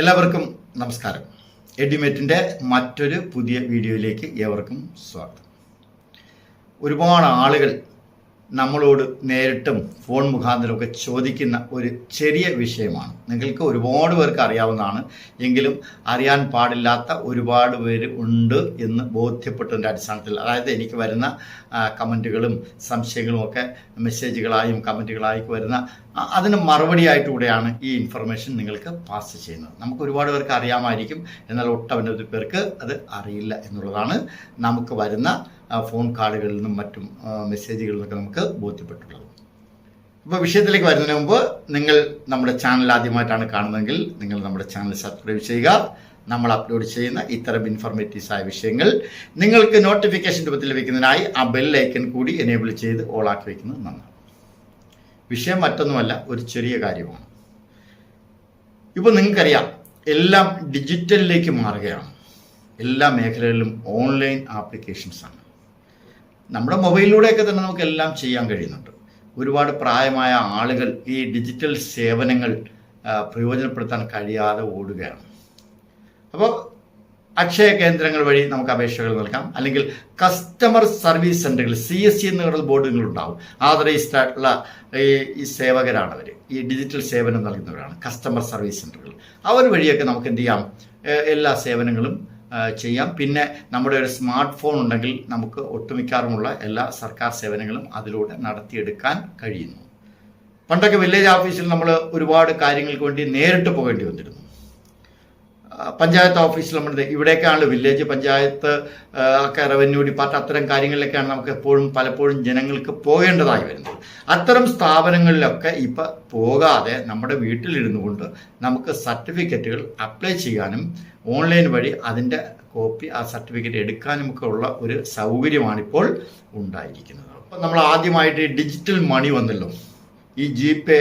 എല്ലാവർക്കും നമസ്കാരം. എഡിമേറ്റിന്റെ മറ്റൊരു പുതിയ വീഡിയോയിലേക്ക് ഏവർക്കും സ്വാഗതം. ഒരുപാട് ആളുകൾ നമ്മളോട് നേരിട്ടും ഫോൺ മുഖാന്തരമൊക്കെ ചോദിക്കുന്ന ഒരു ചെറിയ വിഷയമാണ്. നിങ്ങൾക്ക് ഒരുപാട് പേർക്ക് അറിയാവുന്നതാണ്. എങ്കിലും അറിയാൻ പാടില്ലാത്ത ഒരുപാട് പേര് ഉണ്ട് എന്ന് ബോധ്യപ്പെട്ടതിന്റെ അടിസ്ഥാനത്തിൽ അതായത് എനിക്ക് വരുന്ന കമന്റുകളും സംശയങ്ങളും ഒക്കെ മെസ്സേജുകളായും കമന്റുകളായും വരുന്ന അതിന് മറുപടിയായിട്ടൂടെയാണ് ഈ ഇൻഫർമേഷൻ നിങ്ങൾക്ക് പാസ് ചെയ്യുന്നത്. നമുക്ക് ഒരുപാട് പേർക്ക് അറിയാമായിരിക്കും എന്നാൽ ഒട്ടനവധി പേർക്ക് അത് അറിയില്ല എന്നുള്ളതാണ് നമുക്ക് വരുന്ന ഫോൺ കാളുകളിൽ നിന്നും മറ്റും മെസ്സേജുകളിൽ നിന്നൊക്കെ നമുക്ക് ബോധ്യപ്പെട്ടുള്ളത്. ഇപ്പോൾ വിഷയത്തിലേക്ക് വരുന്നതിന് മുമ്പ് നിങ്ങൾ നമ്മുടെ ചാനൽ ആദ്യമായിട്ടാണ് കാണുന്നതെങ്കിൽ നിങ്ങൾ നമ്മുടെ ചാനൽ സബ്സ്ക്രൈബ് ചെയ്യുക. നമ്മൾ അപ്ലോഡ് ചെയ്യുന്ന ഇത്തരം ഇൻഫർമേറ്റീവ്സ് ആയ വിഷയങ്ങൾ നിങ്ങൾക്ക് നോട്ടിഫിക്കേഷൻ രൂപത്തിൽ ലഭിക്കുന്നതിനായി ആ ബെൽ ഐക്കൺ കൂടി എനേബിൾ ചെയ്ത് ഓളാക്കി വയ്ക്കുന്നത് നന്നാണ് വിഷയം മറ്റൊന്നുമല്ല ഒരു ചെറിയ കാര്യമാണ്. ഇപ്പോൾ നിങ്ങൾക്കറിയാം എല്ലാം ഡിജിറ്റലിലേക്ക് മാറുകയാണ്. എല്ലാ മേഖലകളിലും ഓൺലൈൻ ആപ്ലിക്കേഷൻസാണ് നമ്മുടെ മൊബൈലിലൂടെയൊക്കെ തന്നെ നമുക്ക് എല്ലാം ചെയ്യാൻ കഴിയുന്നുണ്ട്. ഒരുപാട് പ്രായമായ ആളുകൾ ഈ ഡിജിറ്റൽ സേവനങ്ങൾ പ്രയോജനപ്പെടുത്താൻ കഴിയാതെ ഓടുകയാണ്. അപ്പോൾ അക്ഷയ കേന്ദ്രങ്ങൾ വഴി നമുക്ക് അപേക്ഷകൾ നൽകാം. അല്ലെങ്കിൽ കസ്റ്റമർ സർവീസ് സെന്ററുകൾ സി എസ് സി എന്നുള്ള ബോർഡുകൾ ഉണ്ടാവും ആതറൈസ്ഡ് ആയിട്ടുള്ള ഈ സേവകരാണ് അവർ ഈ ഡിജിറ്റൽ സേവനം നൽകുന്നവരാണ് കസ്റ്റമർ സർവീസ് സെന്ററുകൾ അവർ വഴിയൊക്കെ നമുക്ക് എന്ത് ചെയ്യാം? എല്ലാ സേവനങ്ങളും ചെയ്യാം. പിന്നെ നമ്മുടെ ഒരു സ്മാർട്ട് ഫോൺ ഉണ്ടെങ്കിൽ നമുക്ക് ഒട്ടുമിക്കാറുമുള്ള എല്ലാ സർക്കാർ സേവനങ്ങളും അതിലൂടെ നടത്തിയെടുക്കാൻ കഴിയുന്നു. പണ്ടൊക്കെ വില്ലേജ് ഓഫീസിൽ നമ്മൾ ഒരുപാട് കാര്യങ്ങൾക്ക് വേണ്ടി നേരിട്ട് പോകേണ്ടി വന്നിരുന്നു. പഞ്ചായത്ത് ഓഫീസിൽ നമ്മൾ ഇവിടേക്കാണല്ലോ വില്ലേജ് പഞ്ചായത്ത് ഒക്കെ റവന്യൂ ഡിപ്പാർട്ട് അത്തരം കാര്യങ്ങളിലേക്കാണ് നമുക്ക് എപ്പോഴും പലപ്പോഴും ജനങ്ങൾക്ക് പോകേണ്ടതായി വരുന്നത്. അത്തരം സ്ഥാപനങ്ങളിലൊക്കെ ഇപ്പം പോകാതെ നമ്മുടെ വീട്ടിലിരുന്നു കൊണ്ട് നമുക്ക് സർട്ടിഫിക്കറ്റുകൾ അപ്ലൈ ചെയ്യാനും ഓൺലൈൻ വഴി അതിന്റെ കോപ്പി ആ സർട്ടിഫിക്കറ്റ് എടുക്കാനും ഒക്കെ ഉള്ള ഒരു സൗകര്യമാണിപ്പോൾ ഉണ്ടായിരിക്കുന്നത്. അപ്പം നമ്മൾ ആദ്യമായിട്ട് ഡിജിറ്റൽ മണി വന്നല്ലോ. ഈ ജി പേ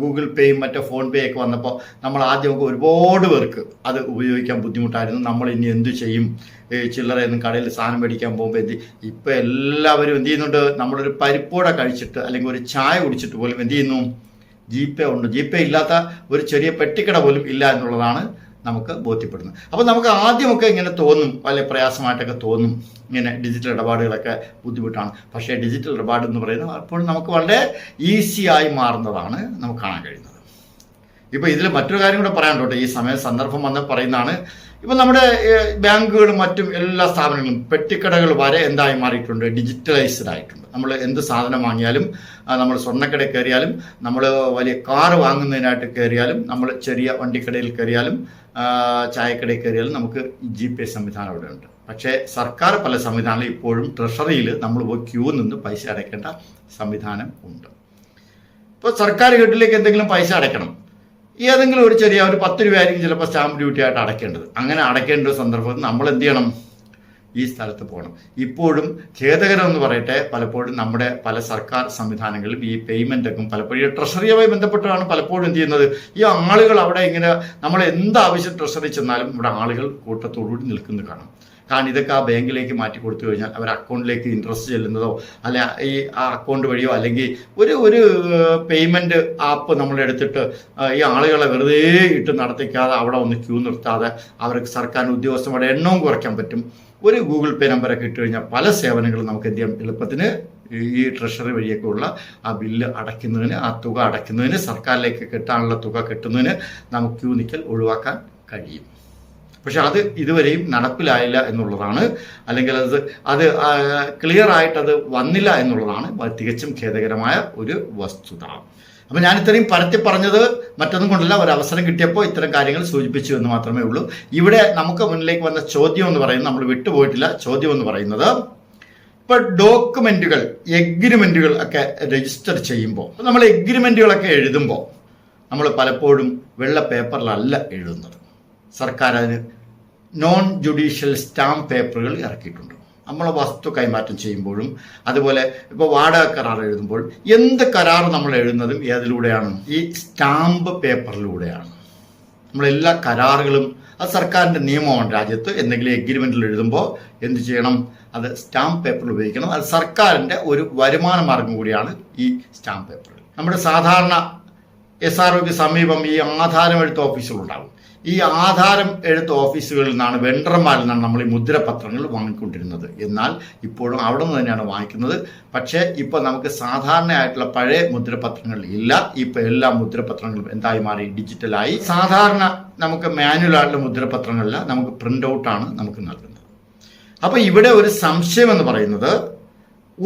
ഗൂഗിൾ പേയും മറ്റേ ഫോൺ പേ ഒക്കെ വന്നപ്പോൾ നമ്മൾ ആദ്യമൊക്കെ ഒരുപാട് പേർക്ക് അത് ഉപയോഗിക്കാൻ ബുദ്ധിമുട്ടായിരുന്നു. നമ്മൾ ഇനി എന്തു ചെയ്യും? ചില്ലറ ചില്ലറയൊന്നും കടയിൽ സാധനം മേടിക്കാൻ പോകുമ്പോൾ എന്ത് ഇപ്പം എല്ലാവരും എന്ത് ചെയ്യുന്നുണ്ട്? നമ്മളൊരു പരിപ്പോട കഴിച്ചിട്ട് അല്ലെങ്കിൽ ഒരു ചായ കുടിച്ചിട്ട് പോലും എന്ത് ചെയ്യുന്നു? ജി പേ ഉണ്ട്. ജി പേ ഇല്ലാത്ത ഒരു ചെറിയ പെട്ടിക്കട പോലും ഇല്ല എന്നുള്ളതാണ് നമുക്ക് ബോധ്യപ്പെടുന്നത് അപ്പോൾ നമുക്ക് ആദ്യമൊക്കെ ഇങ്ങനെ തോന്നും വളരെ പ്രയാസമായിട്ടൊക്കെ തോന്നും ഇങ്ങനെ ഡിജിറ്റൽ ഇടപാടുകളൊക്കെ ബുദ്ധിമുട്ടാണ്. പക്ഷേ ഡിജിറ്റൽ ഇടപാട് എന്ന് പറയുന്നത് അപ്പോഴും നമുക്ക് വളരെ ഈസിയായി മാറുന്നതാണ് നമുക്ക് കാണാൻ കഴിയുന്നത്. ഇപ്പോൾ ഇതിൽ മറ്റൊരു കാര്യം കൂടെ പറയാനുണ്ട്. ഈ സമയ സന്ദർഭം വന്ന് പറയുന്നതാണ് ഇപ്പം നമ്മുടെ ബാങ്കുകളും മറ്റും എല്ലാ സ്ഥാപനങ്ങളും പെട്ടിക്കടകൾ വരെ എന്തായി മാറിയിട്ടുണ്ട്? ഡിജിറ്റലൈസ്ഡ് ആയിട്ടുണ്ട്. നമ്മൾ എന്ത് സാധനം വാങ്ങിയാലും നമ്മൾ സ്വർണക്കടയിൽ കയറിയാലും നമ്മൾ വലിയ കാർ വാങ്ങുന്നതിനായിട്ട് കയറിയാലും നമ്മൾ ചെറിയ വണ്ടിക്കടയിൽ കയറിയാലും ചായക്കടയിൽ കയറിയാലും നമുക്ക് ജി പി എസ് സംവിധാനം അവിടെ ഉണ്ട് പക്ഷേ സർക്കാർ പല സംവിധാനങ്ങളും ഇപ്പോഴും ട്രഷറിയിൽ നമ്മൾ പോയി ക്യൂ നിന്ന് പൈസ അടയ്ക്കേണ്ട സംവിധാനം ഉണ്ട്. ഇപ്പോൾ സർക്കാർ വീട്ടിലേക്ക് എന്തെങ്കിലും പൈസ അടയ്ക്കണം. ഏതെങ്കിലും ഒരു ചെറിയ ഒരു പത്ത് രൂപയായിരിക്കും ചിലപ്പോൾ സ്റ്റാമ്പ് ഡ്യൂട്ടി ആയിട്ട് അടയ്ക്കേണ്ടത്. അങ്ങനെ അടയ്ക്കേണ്ട സന്ദർഭത്തിൽ നമ്മൾ എന്ത് ചെയ്യണം? ഈ സ്ഥലത്ത് പോകണം. ഇപ്പോഴും ഖേദകരം എന്ന് പറയട്ടെ പലപ്പോഴും നമ്മുടെ പല സർക്കാർ സംവിധാനങ്ങളിലും ഈ പേയ്മെന്റ് ഒക്കെ പലപ്പോഴും ഈ ട്രഷറിയുമായി ബന്ധപ്പെട്ടാണ് പലപ്പോഴും എന്ത് ചെയ്യുന്നത്? ഈ ആളുകൾ അവിടെ ഇങ്ങനെ നമ്മൾ എന്ത് ആവശ്യം ട്രഷറി ചെന്നാലും ഇവിടെ ആളുകൾ കൂട്ടത്തോടുകൂടി നിൽക്കുന്നത് കാണാം. കാരണം ഇതൊക്കെ ആ ബാങ്കിലേക്ക് മാറ്റി കൊടുത്തു കഴിഞ്ഞാൽ അവർ അക്കൗണ്ടിലേക്ക് ഇൻട്രസ്റ്റ് ചെല്ലുന്നതോ അല്ല ഈ ആ അക്കൗണ്ട് വഴിയോ അല്ലെങ്കിൽ ഒരു ഒരു പേയ്മെന്റ് ആപ്പ് നമ്മൾ എടുത്തിട്ട് ഈ ആളുകളെ വെറുതെ ഇട്ട് നടത്തിക്കാതെ അവിടെ ഒന്ന് ക്യൂ നിർത്താതെ അവർക്ക് സർക്കാർ ഉദ്യോഗസ്ഥരുടെ എണ്ണവും കുറയ്ക്കാൻ പറ്റും. ഒരു ഗൂഗിൾ പേ നമ്പറൊക്കെ ഇട്ട് കഴിഞ്ഞാൽ പല സേവനങ്ങളും നമുക്ക് എന്ത് ചെയ്യാം? എളുപ്പത്തിന് ഈ ട്രഷറി വഴിയൊക്കെ ഉള്ള ആ ബില്ല് അടയ്ക്കുന്നതിന് ആ തുക അടയ്ക്കുന്നതിന് സർക്കാരിലേക്ക് കിട്ടാനുള്ള തുക കിട്ടുന്നതിന് നമുക്ക് ക്യൂ നിൽക്കൽ ഒഴിവാക്കാൻ കഴിയും. പക്ഷെ അത് ഇതുവരെയും നടപ്പിലായില്ല എന്നുള്ളതാണ്. അല്ലെങ്കിൽ അത് അത് ക്ലിയർ ആയിട്ട് അത് വന്നില്ല എന്നുള്ളതാണ്. തികച്ചും ഖേദകരമായ ഒരു വസ്തുത. അപ്പം ഞാൻ ഇത്രയും പരത്തി പറഞ്ഞത് മറ്റൊന്നും കൊണ്ടല്ല ഒരു അവസരം കിട്ടിയപ്പോൾ ഇത്തരം കാര്യങ്ങൾ സൂചിപ്പിച്ചു എന്ന് മാത്രമേ ഉള്ളൂ. ഇവിടെ നമുക്ക് മുന്നിലേക്ക് വന്ന ചോദ്യം എന്ന് പറയുന്നത് നമ്മൾ വിട്ടുപോയിട്ടില്ല. ചോദ്യം എന്ന് പറയുന്നത് ഇപ്പൊ ഡോക്യുമെന്റുകൾ എഗ്രിമെന്റുകൾ ഒക്കെ രജിസ്റ്റർ ചെയ്യുമ്പോൾ നമ്മൾ എഗ്രിമെന്റുകളൊക്കെ എഴുതുമ്പോൾ നമ്മൾ പലപ്പോഴും വെള്ള പേപ്പറിലല്ല എഴുതുന്നത്. സർക്കാർ അതിന് നോൺ ജുഡീഷ്യൽ സ്റ്റാമ്പ് പേപ്പറുകൾ ഇറക്കിയിട്ടുണ്ട്. നമ്മൾ വസ്തു കൈമാറ്റം ചെയ്യുമ്പോഴും അതുപോലെ ഇപ്പോൾ വാടക കരാർ എഴുതുമ്പോൾ എന്ത് കരാർ നമ്മൾ എഴുതുന്നതും ഏതിലൂടെയാണ്? ഈ സ്റ്റാമ്പ് പേപ്പറിലൂടെയാണ്. നമ്മളെല്ലാ കരാറുകളും അത് സർക്കാരിന്റെ നിയമമാണ് രാജ്യത്ത് എന്തെങ്കിലും എഗ്രിമെന്റിൽ എഴുതുമ്പോൾ എന്ത് ചെയ്യണം? അത് സ്റ്റാമ്പ് പേപ്പർ ഉപയോഗിക്കണം. അത് സർക്കാരിന്റെ ഒരു വരുമാന മാർഗം കൂടിയാണ് ഈ സ്റ്റാമ്പ് പേപ്പർ നമ്മുടെ സാധാരണ എസ് ആർ ഒക്ക് സമീപം ഈ ആധാരം എഴുത്ത് ഓഫീസുകളുണ്ടാകും. ഈ ആധാരം എഴുത്ത് ഓഫീസുകളിൽ നിന്നാണ് വെണ്ടർമാരിൽ നിന്നാണ് നമ്മൾ ഈ മുദ്രപത്രങ്ങൾ വാങ്ങിക്കൊണ്ടിരുന്നത്. എന്നാൽ ഇപ്പോഴും അവിടെ നിന്ന് തന്നെയാണ് വാങ്ങിക്കുന്നത്. പക്ഷേ ഇപ്പോൾ നമുക്ക് സാധാരണയായിട്ടുള്ള പഴയ മുദ്രപത്രങ്ങൾ ഇല്ല. ഇപ്പോൾ എല്ലാ മുദ്രപത്രങ്ങളും എന്തായി മാറി? ഡിജിറ്റലായി. സാധാരണ നമുക്ക് മാനുവൽ ആയിട്ടുള്ള മുദ്രപത്രങ്ങളില്ല നമുക്ക് പ്രിന്റ് ഔട്ടാണ് നമുക്ക് നൽകുന്നത്. അപ്പോൾ ഇവിടെ ഒരു സംശയം എന്ന് പറയുന്നത്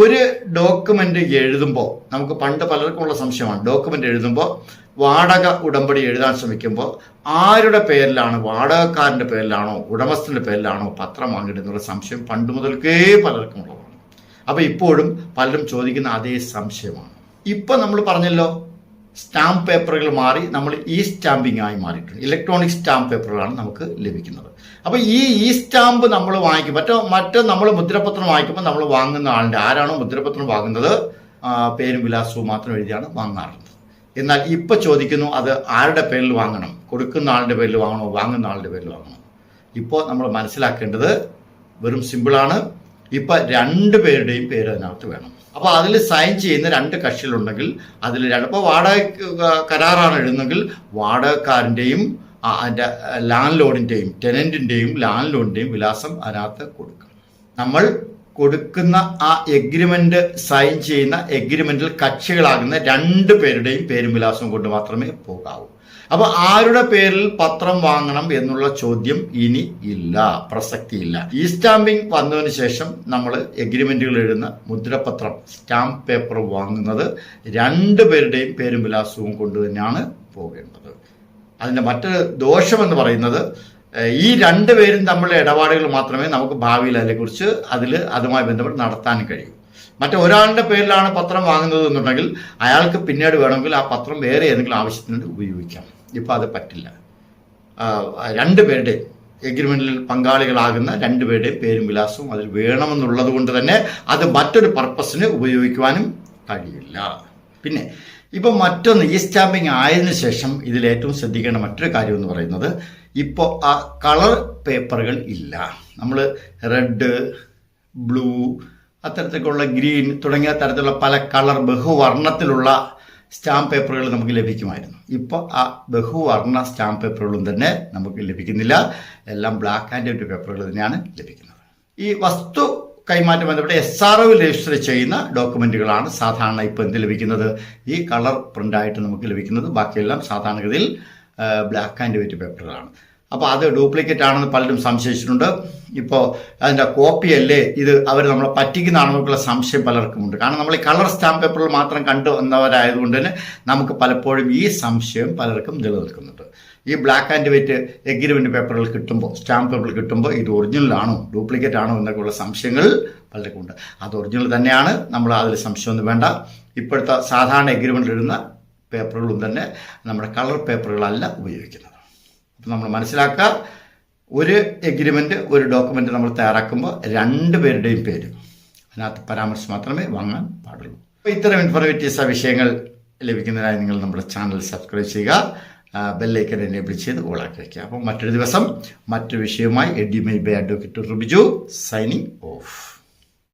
ഒരു ഡോക്യുമെന്റ് എഴുതുമ്പോൾ നമുക്ക് പണ്ട് പലർക്കും ഉള്ള സംശയമാണ്. ഡോക്യുമെന്റ് എഴുതുമ്പോൾ വാടക ഉടമ്പടി എഴുതാൻ ശ്രമിക്കുമ്പോൾ ആരുടെ പേരിലാണ് വാടകക്കാരന്റെ പേരിലാണോ ഉടമസ്ഥന്റെ പേരിലാണോ പത്രം വാങ്ങിയിടുന്നുള്ള സംശയം പണ്ട് മുതൽക്കേ പലർക്കും ഉള്ളതാണ് അപ്പോൾ ഇപ്പോഴും പലരും ചോദിക്കുന്ന അതേ സംശയമാണ്. ഇപ്പം നമ്മൾ പറഞ്ഞല്ലോ സ്റ്റാമ്പ് പേപ്പറുകൾ മാറി നമ്മൾ ഇ സ്റ്റാമ്പിംഗ് ആയി മാറിയിട്ടുണ്ട്. ഇലക്ട്രോണിക് സ്റ്റാമ്പ് പേപ്പറുകളാണ് നമുക്ക് ലഭിക്കുന്നത്. അപ്പോൾ ഈ ഇ സ്റ്റാമ്പ് നമ്മൾ വാങ്ങിക്കും. മറ്റോ മറ്റോ നമ്മൾ മുദ്രപത്രം വാങ്ങിക്കുമ്പോൾ നമ്മൾ വാങ്ങുന്ന ആളുണ്ട്. ആരാണോ മുദ്രപത്രം വാങ്ങുന്നത്? പേരും വിലാസവും മാത്രം എഴുതിയാണ് വാങ്ങാറുള്ളത്. എന്നാൽ ഇപ്പോൾ ചോദിക്കുന്നു അത് ആരുടെ പേരിൽ വാങ്ങണം? കൊടുക്കുന്ന ആളുടെ പേരിൽ വാങ്ങണോ? വാങ്ങുന്ന ആളുടെ പേരിൽ വാങ്ങണോ? ഇപ്പോൾ നമ്മൾ മനസ്സിലാക്കേണ്ടത് വെറും സിമ്പിളാണ് ഇപ്പം രണ്ടു പേരുടെയും പേര് അതിനകത്ത് വേണം. അപ്പോൾ അതിൽ സൈൻ ചെയ്യുന്ന രണ്ട് കക്ഷികളുണ്ടെങ്കിൽ അതിൽ രണ്ട് വാടക കരാറാണ് എഴുതുന്നെങ്കിൽ വാടകക്കാരന്റെയും അതിന്റെ ലാൻഡ് ലോഡിന്റെയും ടെനന്റിന്റെയും ലാൻഡ് ലോഡിന്റെയും വിലാസം അതിനകത്ത് കൊടുക്കണം. നമ്മൾ കൊടുക്കുന്ന ആ എഗ്രിമെന്റ് സൈൻ ചെയ്യുന്ന എഗ്രിമെന്റിൽ കക്ഷികളാകുന്ന രണ്ട് പേരുടെയും പേരും വിലാസം കൊണ്ട് മാത്രമേ പോകാവൂ. അപ്പോൾ ആരുടെ പേരിൽ പത്രം വാങ്ങണം എന്നുള്ള ചോദ്യം ഇനി ഇല്ല പ്രസക്തിയില്ല. ഈ സ്റ്റാമ്പിംഗ് വന്നതിന് ശേഷം നമ്മൾ എഗ്രിമെന്റുകൾ എഴുതുന്ന മുദ്രപത്രം സ്റ്റാമ്പ് പേപ്പർ വാങ്ങുന്നത് രണ്ട് പേരുടെയും പേരും വിലാസവും കൊണ്ട് തന്നെയാണ് പോകേണ്ടത്. അതിന്റെ മറ്റൊരു ദോഷമെന്ന് പറയുന്നത് ഈ രണ്ട് പേരും തമ്മിലുള്ള ഇടപാടുകൾ മാത്രമേ നമുക്ക് ഭാവിയിൽ അതിനെക്കുറിച്ച് അതിൽ അതുമായി ബന്ധപ്പെട്ട് നടത്താൻ കഴിയൂ. മറ്റൊരാളുടെ പേരിലാണ് പത്രം വാങ്ങുന്നത് എന്നുണ്ടെങ്കിൽ അയാൾക്ക് പിന്നീട് വേണമെങ്കിൽ ആ പത്രം വേറെ ഏതെങ്കിലും ആവശ്യത്തിന് ഉപയോഗിക്കാം. ഇപ്പം അത് പറ്റില്ല. രണ്ടുപേരുടെയും രണ്ട് പേരുടെയും എഗ്രിമെന്റിൽ പങ്കാളികളാകുന്ന രണ്ടുപേരുടെയും പേരും വിലാസവും അതിൽ വേണമെന്നുള്ളത് കൊണ്ട് തന്നെ അത് മറ്റൊരു പർപ്പസിന് ഉപയോഗിക്കുവാനും കഴിയില്ല. പിന്നെ ഇപ്പം മറ്റൊന്ന് ഈ സ്റ്റാമ്പിങ് ആയതിനു ശേഷം ഇതിൽ ഏറ്റവും ശ്രദ്ധിക്കേണ്ട മറ്റൊരു കാര്യം എന്ന് പറയുന്നത് ഇപ്പോൾ ആ കളർ പേപ്പറുകൾ ഇല്ല. നമ്മൾ റെഡ് ബ്ലൂ അത്തരത്തിലുള്ള ഗ്രീൻ തുടങ്ങിയ തരത്തിലുള്ള പല കളർ ബഹുവർണത്തിലുള്ള സ്റ്റാമ്പ് പേപ്പറുകൾ നമുക്ക് ലഭിക്കുമായിരുന്നു. ഇപ്പോൾ ആ ബഹുവർണ സ്റ്റാമ്പ് പേപ്പറുകളും തന്നെ നമുക്ക് ലഭിക്കുന്നില്ല. എല്ലാം ബ്ലാക്ക് ആൻഡ് വൈറ്റ് പേപ്പറുകൾ തന്നെയാണ് ലഭിക്കുന്നത്. ഈ വസ്തു കൈമാറ്റം ബന്ധപ്പെട്ട് എസ് ആർ ഒ രജിസ്റ്റർ ചെയ്യുന്ന ഡോക്യുമെന്റുകളാണ് സാധാരണ ഇപ്പോൾ എന്ത് ലഭിക്കുന്നത്? ഈ കളർ പ്രിന്റായിട്ട് നമുക്ക് ലഭിക്കുന്നത്. ബാക്കിയെല്ലാം സാധാരണഗതിയിൽ ബ്ലാക്ക് ആൻഡ് വൈറ്റ് പേപ്പറുകളാണ് അപ്പോൾ അത് ഡ്യൂപ്ലിക്കേറ്റ് ആണെന്ന് പലരും സംശയിച്ചിട്ടുണ്ട്. ഇപ്പോൾ അതിന്റെ കോപ്പി അല്ലേ? ഇത് അവർ നമ്മളെ പറ്റിക്കുന്നതാണെന്നൊക്കെയുള്ള സംശയം പലർക്കുമുണ്ട്. കാരണം നമ്മൾ ഈ കളർ സ്റ്റാമ്പ് പേപ്പറിൽ മാത്രം കണ്ടു വന്നവരായതുകൊണ്ട് തന്നെ നമുക്ക് പലപ്പോഴും ഈ സംശയം പലർക്കും നിലനിൽക്കുന്നുണ്ട്. ഈ ബ്ലാക്ക് ആൻഡ് വൈറ്റ് എഗ്രിമെന്റ് പേപ്പറുകൾ കിട്ടുമ്പോൾ സ്റ്റാമ്പ് പേപ്പറുകൾ കിട്ടുമ്പോൾ ഇത് ഒറിജിനൽ ആണോ ഡ്യൂപ്ലിക്കേറ്റ് ആണോ എന്നൊക്കെയുള്ള സംശയങ്ങൾ പലർക്കും ഉണ്ട്. അത് ഒറിജിനൽ തന്നെയാണ് നമ്മൾ അതിൽ സംശയമൊന്നും വേണ്ട. ഇപ്പോഴത്തെ സാധാരണ എഗ്രിമെന്റ് ഇടുന്ന പേപ്പറുകളും തന്നെ നമ്മുടെ കളർ പേപ്പറുകളല്ല ഉപയോഗിക്കുന്നത്. അപ്പം നമ്മൾ മനസ്സിലാക്കുക ഒരു എഗ്രിമെന്റ് ഒരു ഡോക്യുമെന്റ് നമ്മൾ തയ്യാറാക്കുമ്പോൾ രണ്ട് പേരുടെയും പേര് അതിനകത്ത് പരാമർശം മാത്രമേ വാങ്ങാൻ പാടുള്ളൂ. അപ്പോൾ ഇത്തരം ഇൻഫോർമേറ്റീവ്സ് വിഷയങ്ങൾ ലഭിക്കുന്നതിനായി നിങ്ങൾ നമ്മുടെ ചാനൽ സബ്സ്ക്രൈബ് ചെയ്യുക. ബെല്ലൈക്കൻ എനേബിൾ ചെയ്ത് ഓളാക്കി വയ്ക്കുക അപ്പം മറ്റൊരു ദിവസം മറ്റൊരു വിഷയവുമായി എഡ്യുമൈ by advocate Rubiju signing off